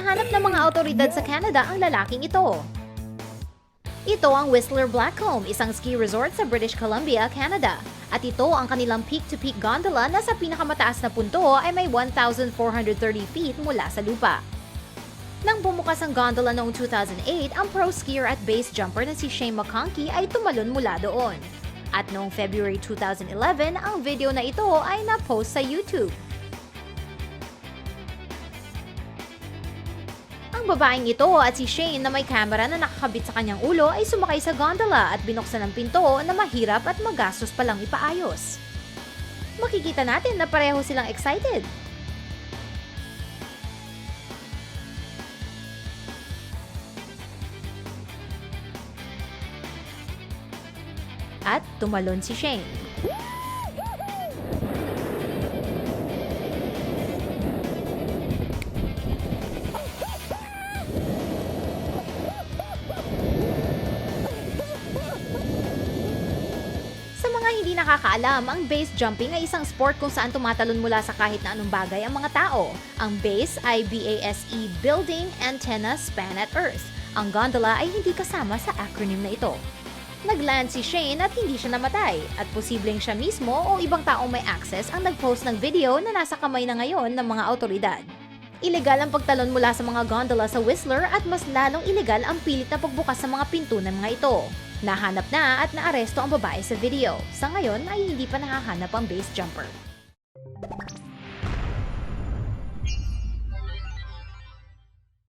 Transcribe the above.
Hinahanap ng mga autoridad sa Canada ang lalaking ito. Ito ang Whistler Blackcomb, isang ski resort sa British Columbia, Canada. At ito ang kanilang peak-to-peak gondola na sa pinakamataas na punto ay may 1,430 feet mula sa lupa. Nang bumukas ang gondola noong 2008, ang pro skier at base jumper na si Shane McConkey ay tumalon mula doon. At noong February 2011, ang video na ito ay na-post sa YouTube. Ang babaeng ito at si Shane na may camera na nakakabit sa kanyang ulo ay sumakay sa gondola at binuksan ang pinto na mahirap at magastos palang ipaayos. Makikita natin na pareho silang excited. At tumalon si Shane. Hindi nakakaalam, ang base jumping ay isang sport kung saan tumatalon mula sa kahit na anong bagay ang mga tao. Ang base ay BASE Building Antenna Span at Earth. Ang gondola ay hindi kasama sa acronym na ito. Nagland si Shane at hindi siya namatay at posibleng siya mismo o ibang taong may access ang nag-post ng video na nasa kamay na ngayon ng mga autoridad. Ilegal ang pagtalon mula sa mga gondola sa Whistler at mas lalong ilegal ang pilit na pagbukas sa mga pinto ng mga ito. Nahanap na at naaresto ang babae sa video. Sa ngayon ay hindi pa nahahanap ang base jumper.